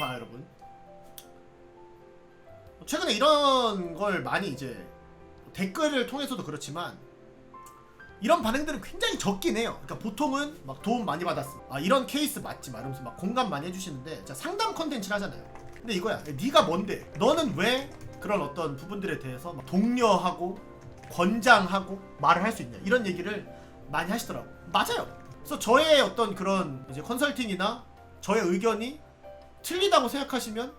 봐요 여러분 최근에 이런 걸 많이 이제 댓글을 통해서도 그렇지만 이런 반응들은 굉장히 적긴 해요. 그러니까 보통은 막 도움 많이 받았어. 아 이런 케이스 맞지 말하면서 막 공감 많이 해주시는데 자 상담 컨텐츠를 하잖아요. 근데 이거야. 네가 뭔데? 너는 왜 그런 어떤 부분들에 대해서 막 독려하고 권장하고 말을 할 수 있냐? 이런 얘기를 많이 하시더라고. 맞아요. 그래서 저의 어떤 그런 이제 컨설팅이나 저의 의견이 틀리다고 생각하시면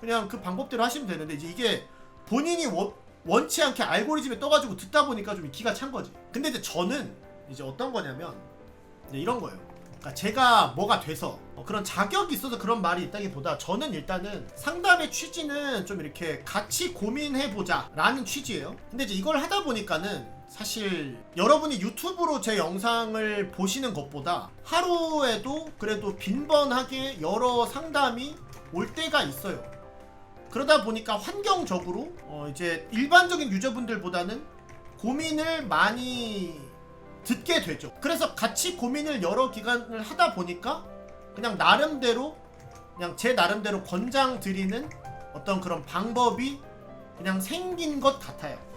그냥 그 방법대로 하시면 되는데 이제 이게 본인이 원, 원치 않게 알고리즘에 떠가지고 듣다 보니까 좀 기가 찬 거지. 근데 이제 저는 이제 어떤 거냐면 이제 이런 거예요. 그러니까 제가 뭐가 돼서 어, 그런 자격이 있어서 그런 말이 있다기보다 저는 일단은 상담의 취지는 좀 이렇게 같이 고민해 보자 라는 취지예요. 근데 이제 이걸 하다 보니까는 사실 여러분이 유튜브로 제 영상을 보시는 것보다 하루에도 그래도 빈번하게 여러 상담이 올 때가 있어요. 그러다 보니까 환경적으로 어 이제 일반적인 유저분들보다는 고민을 많이 듣게 되죠. 그래서 같이 고민을 여러 기간을 하다 보니까 그냥 나름대로 그냥 제 나름대로 권장 드리는 어떤 그런 방법이 그냥 생긴 것 같아요.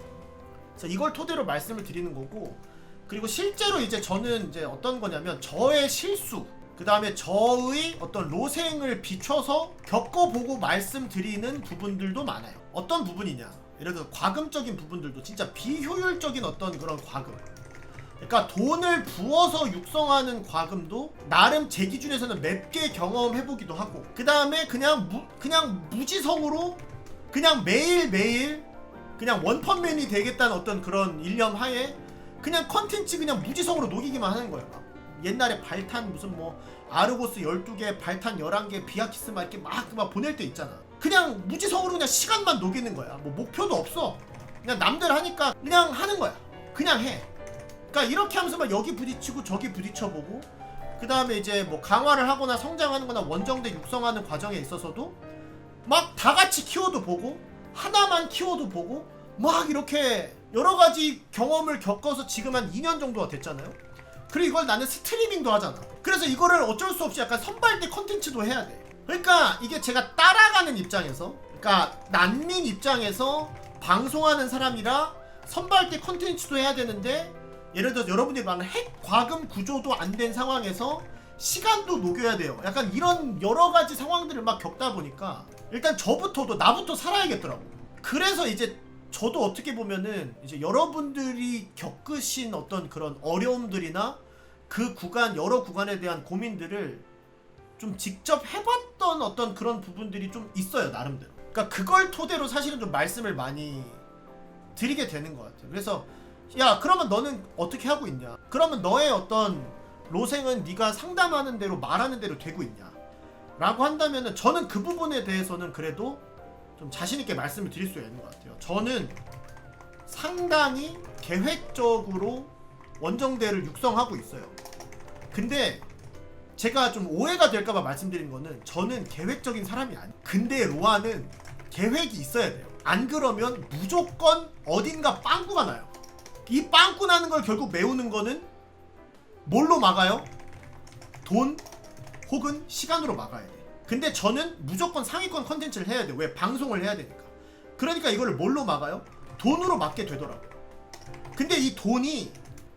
그래서 이걸 토대로 말씀을 드리는 거고 그리고 실제로 이제 저는 이제 어떤 거냐면 저의 실수 그 다음에 저의 어떤 로생을 비춰서 겪어보고 말씀드리는 부분들도 많아요. 어떤 부분이냐? 예를 들어 과금적인 부분들도 진짜 비효율적인 어떤 그런 과금. 그러니까 돈을 부어서 육성하는 과금도 나름 제 기준에서는 맵게 경험해보기도 하고 그 다음에 그냥 무, 그냥 무지성으로 그냥 매일 매일 그냥 원펀맨이 되겠다는 어떤 그런 일념 하에 그냥 컨텐츠 그냥 무지성으로 녹이기만 하는 거예요. 막. 옛날에 발탄 무슨 뭐 아르고스 12개, 발탄 11개, 비아키스 막 이렇게 막, 막 보낼 때 있잖아. 그냥 무지성으로 그냥 시간만 녹이는 거야. 뭐 목표도 없어. 그냥 남들 하니까 그냥 하는 거야. 그냥 해. 그러니까 이렇게 하면서 막 여기 부딪히고 저기 부딪혀보고 그 다음에 이제 뭐 강화를 하거나 성장하는 거나 원정대 육성하는 과정에 있어서도 막 다 같이 키워도 보고 하나만 키워도 보고 막 이렇게 여러 가지 경험을 겪어서 지금 한 2년 정도가 됐잖아요. 그리고 이걸 나는 스트리밍도 하잖아. 그래서 이거를 어쩔 수 없이 약간 선발대 컨텐츠도 해야 돼. 그러니까 이게 제가 따라가는 입장에서, 그러니까 난민 입장에서 방송하는 사람이라 선발대 컨텐츠도 해야 되는데, 예를 들어서 여러분들이 말하는 핵 과금 구조도 안 된 상황에서 시간도 녹여야 돼요. 약간 이런 여러 가지 상황들을 막 겪다 보니까 일단 저부터도 나부터 살아야겠더라고. 그래서 이제 저도 어떻게 보면은 이제 여러분들이 겪으신 어떤 그런 어려움들이나 그 구간 여러 구간에 대한 고민들을 좀 직접 해봤던 어떤 그런 부분들이 좀 있어요 나름대로. 그러니까 그걸 토대로 사실은 좀 말씀을 많이 드리게 되는 것 같아요. 그래서 야 그러면 너는 어떻게 하고 있냐? 그러면 너의 어떤 로생은 네가 상담하는 대로 말하는 대로 되고 있냐? 라고 한다면은 저는 그 부분에 대해서는 그래도 좀 자신 있게 말씀을 드릴 수 있는 것 같아요. 저는 상당히 계획적으로 원정대를 육성하고 있어요. 근데 제가 좀 오해가 될까봐 말씀드린 거는 저는 계획적인 사람이 아니에요. 근데 로아는 계획이 있어야 돼요. 안 그러면 무조건 어딘가 빵꾸가 나요. 이 빵꾸 나는 걸 결국 메우는 거는 뭘로 막아요? 돈 혹은 시간으로 막아야 돼. 근데 저는 무조건 상위권 컨텐츠를 해야 돼. 왜? 방송을 해야 되니까. 그러니까 이거를 뭘로 막아요? 돈으로 막게 되더라고. 근데 이 돈이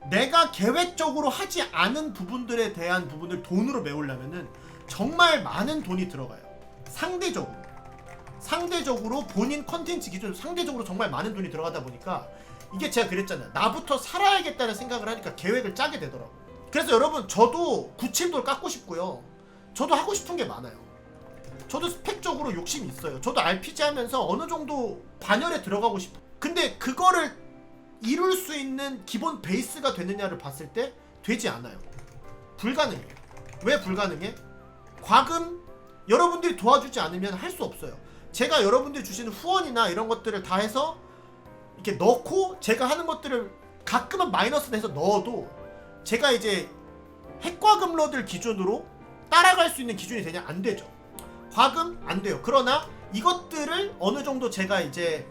내가 계획적으로 하지 않은 부분들에 대한 부분을 돈으로 메우려면은 정말 많은 돈이 들어가요. 상대적으로. 상대적으로 본인 컨텐츠 기준으로 상대적으로 정말 많은 돈이 들어가다 보니까 이게 제가 그랬잖아요. 나부터 살아야겠다는 생각을 하니까 계획을 짜게 되더라고. 그래서 여러분 저도 구침돌 깎고 싶고요. 저도 하고 싶은 게 많아요. 저도 스펙적으로 욕심이 있어요. 저도 RPG 하면서 어느 정도 반열에 들어가고 싶어. 근데 그거를 이룰 수 있는 기본 베이스가 되느냐를 봤을 때 되지 않아요. 불가능해요. 왜 불가능해? 과금 여러분들이 도와주지 않으면 할 수 없어요. 제가 여러분들이 주시는 후원이나 이런 것들을 다 해서 이렇게 넣고 제가 하는 것들을 가끔은 마이너스 내서 넣어도 제가 이제 핵과금러들 기준으로 따라갈 수 있는 기준이 되냐 안 되죠. 과금 안 돼요. 그러나 이것들을 어느 정도 제가 이제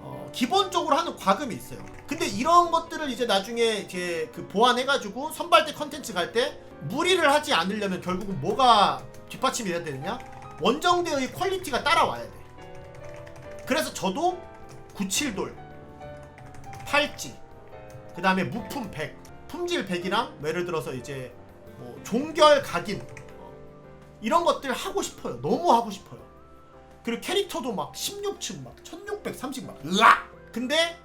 어, 기본적으로 하는 과금이 있어요. 근데 이런 것들을 이제 나중에 이제 그 보완해가지고 선발대 컨텐츠 갈 때 무리를 하지 않으려면 결국은 뭐가 뒷받침이 돼야 되느냐? 원정대의 퀄리티가 따라와야 돼. 그래서 저도 97돌, 팔찌, 그 다음에 무품 100, 품질 100이랑 예를 들어서 이제 뭐 종결 각인 어, 이런 것들 하고 싶어요. 너무 하고 싶어요. 그리고 캐릭터도 막 16층 막 1630 막 으악! 근데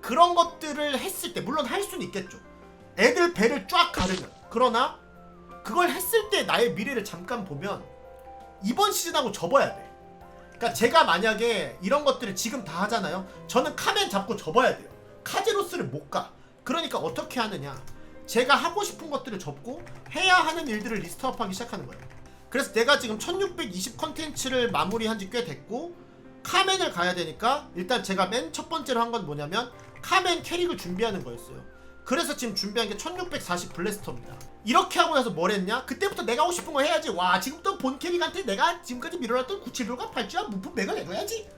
그런 것들을 했을 때 물론 할 수는 있겠죠. 애들 배를 쫙 가르면 그러나 그걸 했을 때 나의 미래를 잠깐 보면 이번 시즌하고 접어야 돼. 그러니까 제가 만약에 이런 것들을 지금 다 하잖아요. 저는 카멘 잡고 접어야 돼요. 카제로스를 못 가. 그러니까 어떻게 하느냐? 제가 하고 싶은 것들을 접고 해야 하는 일들을 리스트업하기 시작하는 거예요. 그래서 내가 지금 1620 컨텐츠를 마무리한 지 꽤 됐고 카멘을 가야 되니까 일단 제가 맨 첫 번째로 한 건 뭐냐면 카멘 캐릭을 준비하는 거였어요. 그래서 지금 준비한 게 1640 블래스터입니다. 이렇게 하고 나서 뭘 했냐? 그때부터 내가 하고 싶은 거 해야지. 와, 지금부터 본 캐릭한테 내가 지금까지 밀어놨던 976과 8주와 무품 맥을 내줘야지.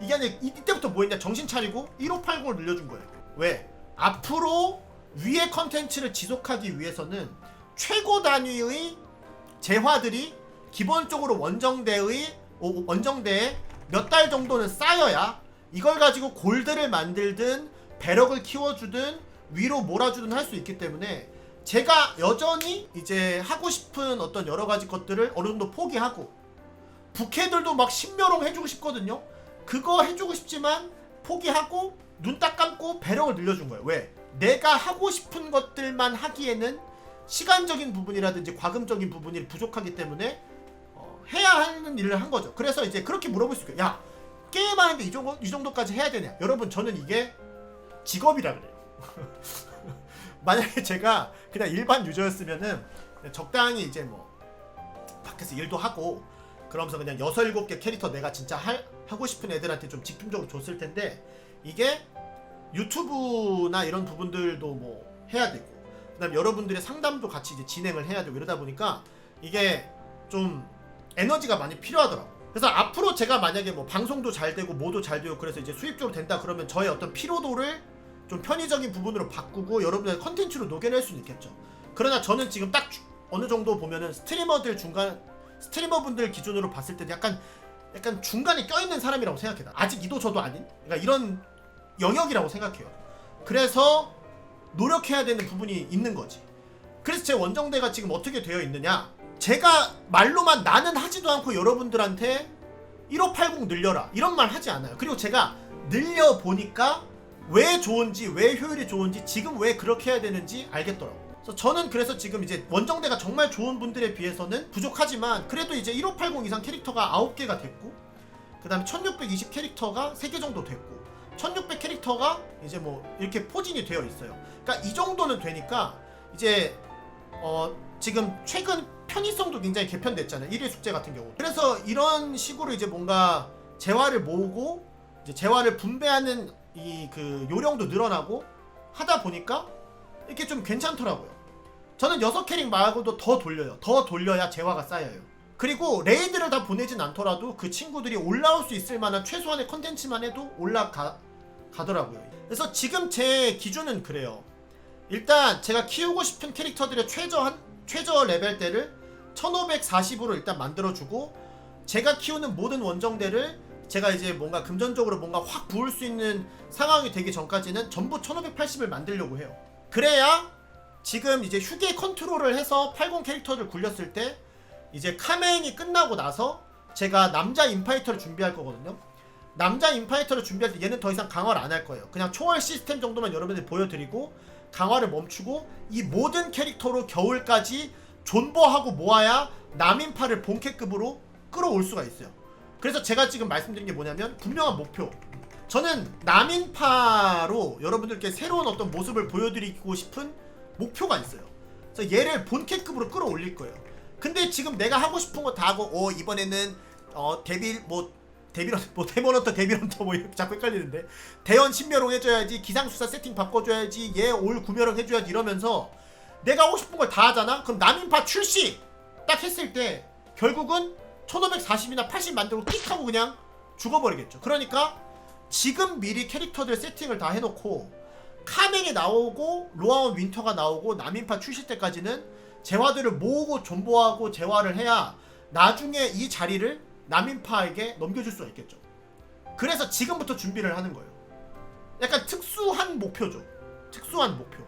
이게 아니라 이- 이때부터 뭐 했냐? 정신 차리고 1580을 늘려준 거예요. 왜? 앞으로 위의 컨텐츠를 지속하기 위해서는 최고 단위의 재화들이 기본적으로 원정대의 오- 원정대에 몇 달 정도는 쌓여야 이걸 가지고 골드를 만들든 배럭을 키워주든 위로 몰아주든 할 수 있기 때문에 제가 여전히 이제 하고 싶은 어떤 여러 가지 것들을 어느 정도 포기하고 부캐들도 막 신묘롱 해주고 싶거든요. 그거 해주고 싶지만 포기하고 눈 딱 감고 배럭을 늘려준 거예요. 왜? 내가 하고 싶은 것들만 하기에는 시간적인 부분이라든지 과금적인 부분이 부족하기 때문에 어, 해야 하는 일을 한 거죠. 그래서 이제 그렇게 물어볼 수 있어요. 야 게임하는데 이 정도 이 정도까지 해야 되냐? 여러분 저는 이게 직업이라 그래요. 만약에 제가 그냥 일반 유저였으면은 적당히 이제 뭐 밖에서 일도 하고 그러면서 그냥 여섯 일곱 개 캐릭터 내가 진짜 할, 하고 싶은 애들한테 좀 집중적으로 줬을 텐데 이게 유튜브나 이런 부분들도 뭐 해야 되고 그다음 에 여러분들의 상담도 같이 이제 진행을 해야 되고 이러다 보니까 이게 좀 에너지가 많이 필요하더라고. 그래서 앞으로 제가 만약에 뭐 방송도 잘 되고 뭐도 잘 되고 그래서 이제 수입적으로 된다 그러면 저의 어떤 피로도를 좀 편의적인 부분으로 바꾸고 여러분의 컨텐츠로 녹여낼 수는 있겠죠. 그러나 저는 지금 딱 주- 어느 정도 보면은 스트리머들 중간 스트리머분들 기준으로 봤을 때 약간 약간 중간에 껴있는 사람이라고 생각해. 나. 아직 이도 저도 아닌. 그러니까 이런 영역이라고 생각해요. 그래서 노력해야 되는 부분이 있는 거지. 그래서 제 원정대가 지금 어떻게 되어 있느냐? 제가 말로만 나는 하지도 않고 여러분들한테 1580 늘려라 이런 말 하지 않아요. 그리고 제가 늘려 보니까 왜 좋은지 왜 효율이 좋은지 지금 왜 그렇게 해야 되는지 알겠더라고. 그래서 저는 그래서 지금 이제 원정대가 정말 좋은 분들에 비해서는 부족하지만 그래도 이제 1580 이상 캐릭터가 9개가 됐고 그다음에 1620 캐릭터가 3개 정도 됐고 1600 캐릭터가 이제 뭐 이렇게 포진이 되어 있어요. 그러니까 이 정도는 되니까 이제 어 지금 최근 편의성도 굉장히 개편됐잖아요. 1일 숙제 같은 경우. 그래서 이런 식으로 이제 뭔가 재화를 모으고 이제 재화를 분배하는 이 그 요령도 늘어나고 하다 보니까 이렇게 좀 괜찮더라고요. 저는 6캐릭 말고도 더 돌려요. 더 돌려야 재화가 쌓여요. 그리고 레이드를 다 보내진 않더라도 그 친구들이 올라올 수 있을 만한 최소한의 컨텐츠만 해도 올라가 가더라고요. 그래서 지금 제 기준은 그래요. 일단 제가 키우고 싶은 캐릭터들의 최저 한 최저 레벨대를 1540으로 일단 만들어주고 제가 키우는 모든 원정대를 제가 이제 뭔가 금전적으로 뭔가 확 부을 수 있는 상황이 되기 전까지는 전부 1580을 만들려고 해요. 그래야 지금 이제 휴게 컨트롤을 해서 80 캐릭터를 굴렸을 때 이제 카메인이 끝나고 나서 제가 남자 인파이터를 준비할 거거든요. 남자 인파이터를 준비할 때 얘는 더 이상 강화를 안 할 거예요. 그냥 초월 시스템 정도만 여러분들 보여드리고 강화를 멈추고 이 모든 캐릭터로 겨울까지 존버하고 모아야 남인파를 본캐급으로 끌어올 수가 있어요. 그래서 제가 지금 말씀드린 게 뭐냐면 분명한 목표. 저는 남인파로 여러분들께 새로운 어떤 모습을 보여드리고 싶은 목표가 있어요. 그래서 얘를 본캐급으로 끌어올릴 거예요. 근데 지금 내가 하고 싶은 거 다 하고 어 이번에는 어 데빌 뭐 데빌 뭐 데모넌터 데빌헌터 뭐 자꾸 헷갈리는데. 대연 신멸홍 해줘야지 기상수사 세팅 바꿔줘야지 얘 올 구멸홍 해줘야지 이러면서 내가 하고 싶은 걸 다 하잖아? 그럼 남인파 출시! 딱 했을 때 결국은 1540이나 80 만들고 띡 하고 그냥 죽어버리겠죠. 그러니까 지금 미리 캐릭터들 세팅을 다 해놓고 카멘이 나오고 로아온 윈터가 나오고 남인파 출시 때까지는 재화들을 모으고 존버하고 재화를 해야 나중에 이 자리를 남인파에게 넘겨줄 수가 있겠죠. 그래서 지금부터 준비를 하는 거예요. 약간 특수한 목표죠. 특수한 목표.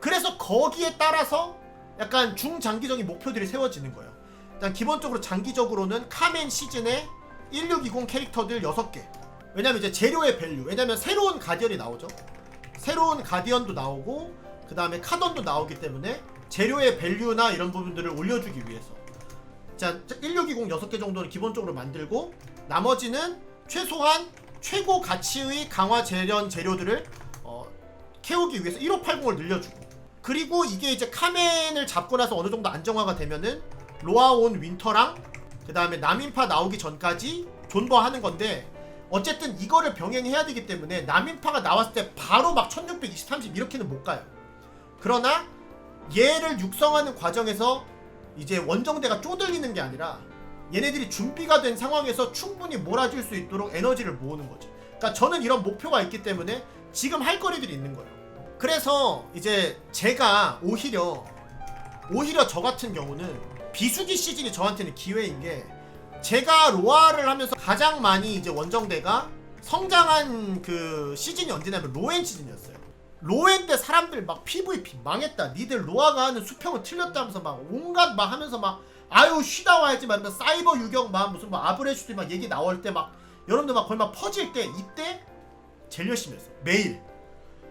그래서 거기에 따라서 약간 중장기적인 목표들이 세워지는 거예요. 일단 기본적으로 장기적으로는 카멘 시즌에 1620 캐릭터들 6개. 왜냐면 이제 재료의 밸류. 왜냐면 새로운 가디언이 나오죠. 새로운 가디언도 나오고 그 다음에 카던도 나오기 때문에 재료의 밸류나 이런 부분들을 올려주기 위해서 자 1620 6개 정도는 기본적으로 만들고 나머지는 최소한 최고 가치의 강화 재련 재료들을 어, 캐우기 위해서 1580을 늘려주고 그리고 이게 이제 카멘을 잡고 나서 어느 정도 안정화가 되면은 로아온 윈터랑 그 다음에 남인파 나오기 전까지 존버하는 건데 어쨌든 이거를 병행해야 되기 때문에 남인파가 나왔을 때 바로 막 1620, 30 이렇게는 못 가요. 그러나 얘를 육성하는 과정에서 이제 원정대가 쪼들리는 게 아니라 얘네들이 준비가 된 상황에서 충분히 몰아줄 수 있도록 에너지를 모으는 거죠. 그러니까 저는 이런 목표가 있기 때문에 지금 할 거리들이 있는 거예요. 그래서 이제 제가 오히려 오히려 저 같은 경우는 비수기 시즌이 저한테는 기회인 게 제가 로아를 하면서 가장 많이 이제 원정대가 성장한 그 시즌이 언제냐면 로엔 시즌이었어요. 로엔 때 사람들 막 PVP 망했다. 니들 로아가 하는 수평은 틀렸다 하면서 막 온갖 막 하면서 막 아유 쉬다 와야지 막 사이버 유격 막 무슨 막 아브레슈드 막 얘기 나올 때 막 여러분들 막 거의 막 퍼질 때 이때 제일 열심히 했어. 매일.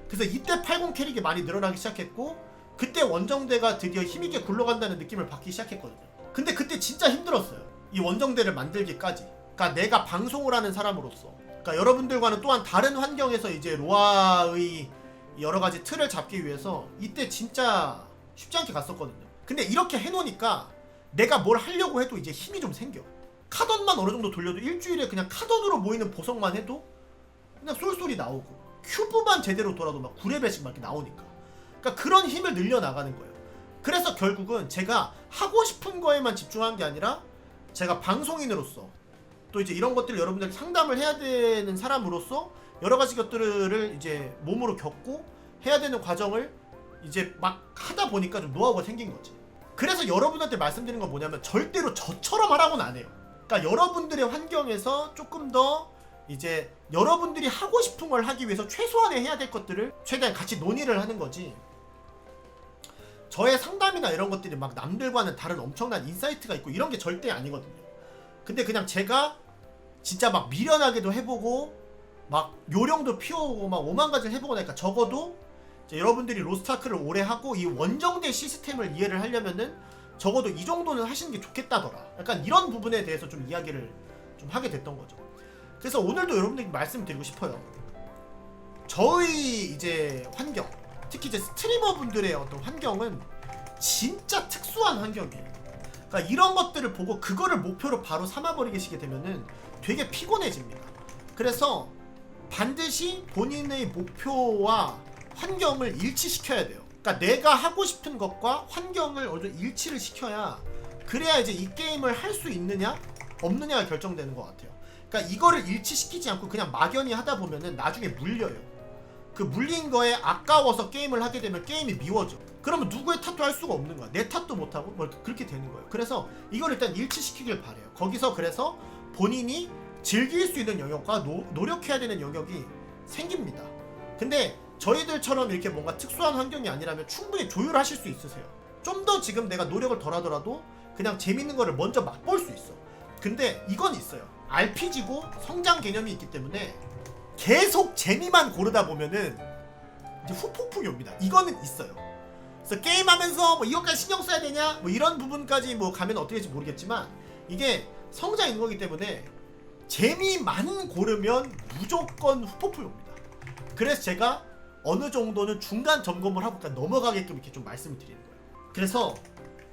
그래서 이때 80 캐릭이 많이 늘어나기 시작했고 그때 원정대가 드디어 힘있게 굴러간다는 느낌을 받기 시작했거든요. 근데 그때 진짜 힘들었어요. 이 원정대를 만들기까지. 그러니까 내가 방송을 하는 사람으로서. 그러니까 여러분들과는 또한 다른 환경에서 이제 로아의 여러 가지 틀을 잡기 위해서 이때 진짜 쉽지 않게 갔었거든요. 근데 이렇게 해놓으니까 내가 뭘 하려고 해도 이제 힘이 좀 생겨. 카던만 어느 정도 돌려도 일주일에 그냥 카던으로 모이는 보석만 해도 그냥 쏠쏠이 나오고 큐브만 제대로 돌아도 막 9레벨씩 막 이렇게 나오니까. 그러니까 그런 힘을 늘려 나가는 거예요. 그래서 결국은 제가 하고 싶은 거에만 집중한 게 아니라 제가 방송인으로서 또 이제 이런 것들을 여러분들 상담을 해야 되는 사람으로서 여러 가지 것들을 이제 몸으로 겪고 해야 되는 과정을 이제 막 하다 보니까 좀 노하우가 생긴 거지. 그래서 여러분한테 말씀드리는 건 뭐냐면 절대로 저처럼 하라고는 안 해요. 그러니까 여러분들의 환경에서 조금 더 이제 여러분들이 하고 싶은 걸 하기 위해서 최소한의 해야 될 것들을 최대한 같이 논의를 하는 거지. 저의 상담이나 이런 것들이 막 남들과는 다른 엄청난 인사이트가 있고 이런 게 절대 아니거든요. 근데 그냥 제가 진짜 막 미련하게도 해보고 막 요령도 피워오고 막 오만 가지를 해보고 나니까 적어도 여러분들이 로스타크를 오래 하고 이 원정대 시스템을 이해를 하려면은 적어도 이 정도는 하시는 게 좋겠다더라. 약간 이런 부분에 대해서 좀 이야기를 좀 하게 됐던 거죠. 그래서 오늘도 여러분들께 말씀드리고 싶어요. 저의 이제 환경, 특히 이제 스트리머 분들의 어떤 환경은 진짜 특수한 환경이에요. 그러니까 이런 것들을 보고 그거를 목표로 바로 삼아버리시게 되면은 되게 피곤해집니다. 그래서 반드시 본인의 목표와 환경을 일치시켜야 돼요. 그러니까 내가 하고 싶은 것과 환경을 어느 일치를 시켜야 그래야 이제 이 게임을 할 수 있느냐 없느냐가 결정되는 것 같아요. 그러니까 이거를 일치시키지 않고 그냥 막연히 하다 보면은 나중에 물려요. 그 물린 거에 아까워서 게임을 하게 되면 게임이 미워져. 그러면 누구의 탓도 할 수가 없는 거야. 내 탓도 못 하고 뭐 그렇게 되는 거예요. 그래서 이걸 일단 일치시키길 바래요. 거기서 그래서 본인이 즐길 수 있는 영역과 노, 노력해야 되는 영역이 생깁니다. 근데 저희들처럼 이렇게 뭔가 특수한 환경이 아니라면 충분히 조율하실 수 있으세요. 좀 더 지금 내가 노력을 덜 하더라도 그냥 재밌는 거를 먼저 맛볼 수 있어. 근데 이건 있어요. RPG고 성장 개념이 있기 때문에 계속 재미만 고르다 보면은 이제 후폭풍이 옵니다. 이거는 있어요. 그래서 게임하면서 뭐 이것까지 신경 써야 되냐 뭐 이런 부분까지 뭐 가면 어떻게 될지 모르겠지만 이게 성장 있는 거기 때문에 재미만 고르면 무조건 후폭풍이 옵니다. 그래서 제가 어느 정도는 중간 점검을 하고 그냥 넘어가게끔 이렇게 좀 말씀을 드리는 거예요. 그래서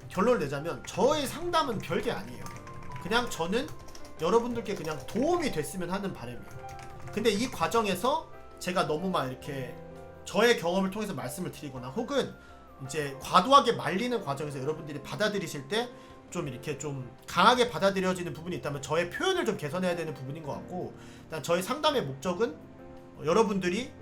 결론을 내자면 저의 상담은 별게 아니에요. 그냥 저는 여러분들께 그냥 도움이 됐으면 하는 바람이에요. 근데 이 과정에서 제가 너무 막 이렇게 저의 경험을 통해서 말씀을 드리거나 혹은 이제 과도하게 말리는 과정에서 여러분들이 받아들이실 때 좀 이렇게 좀 강하게 받아들여지는 부분이 있다면 저의 표현을 좀 개선해야 되는 부분인 것 같고 일단 저희 상담의 목적은 어, 여러분들이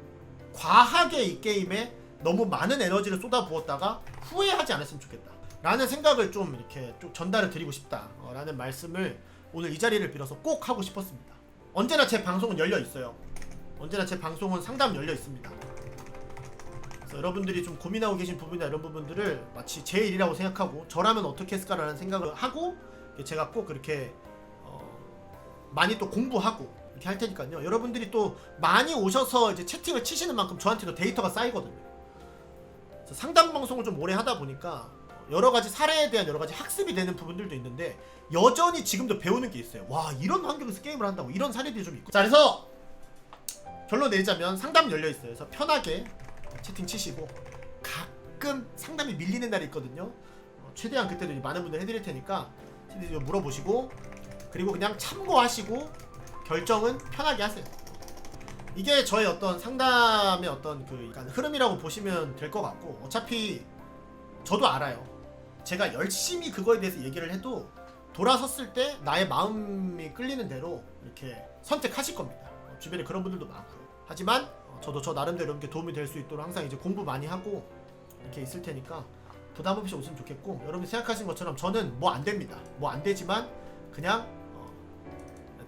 과하게 이 게임에 너무 많은 에너지를 쏟아부었다가 후회하지 않았으면 좋겠다. 라는 생각을 좀 이렇게 좀 전달을 드리고 싶다 라는 말씀을 오늘 이 자리를 빌어서 꼭 하고 싶었습니다. 언제나 제 방송은 열려 있어요. 언제나 제 방송은 상담 열려 있습니다. 여러분들이 좀 고민하고 계신 부분이나 이런 부분들을 마치 제 일이라고 생각하고 저라면 어떻게 했을까라는 생각을 하고 제가 꼭 그렇게 어, 많이 또 공부하고 이렇게 할 테니까요. 여러분들이 또 많이 오셔서 이제 채팅을 치시는 만큼 저한테도 데이터가 쌓이거든요. 상담 방송을 좀 오래 하다 보니까 여러 가지 사례에 대한 여러 가지 학습이 되는 부분들도 있는데 여전히 지금도 배우는 게 있어요. 와 이런 환경에서 게임을 한다고 이런 사례들이 좀 있고. 자 그래서 결론 내자면 상담 열려 있어요. 그래서 편하게 채팅 치시고 가끔 상담이 밀리는 날이 있거든요. 어, 최대한 그때도 많은 분들 해드릴 테니까 채팅 물어보시고 그리고 그냥 참고하시고 결정은 편하게 하세요. 이게 저의 어떤 상담의 어떤 그 약간 흐름이라고 보시면 될 것 같고 어차피 저도 알아요. 제가 열심히 그거에 대해서 얘기를 해도 돌아섰을 때 나의 마음이 끌리는 대로 이렇게 선택하실 겁니다. 어, 주변에 그런 분들도 많고요. 하지만 어, 저도 저 나름대로 이렇게 도움이 될 수 있도록 항상 이제 공부 많이 하고 이렇게 있을 테니까 부담 없이 오시면 좋겠고 여러분이 생각하신 것처럼 저는 뭐 안 됩니다. 뭐 안 되지만 그냥 어,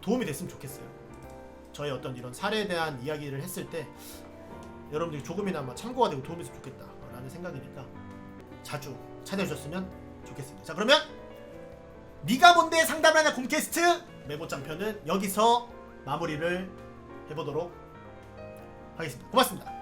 도움이 됐으면 좋겠어요. 저의 어떤 이런 사례에 대한 이야기를 했을 때 어, 여러분들이 조금이나마 참고가 되고 도움이 됐으면 좋겠다라는 생각이니까 자주 찾아주셨으면 좋겠습니다. 자 그러면 네가 뭔데 상담하냐 곰캐스트 메모장 편은 여기서 마무리를 해보도록 하겠습니다. 고맙습니다.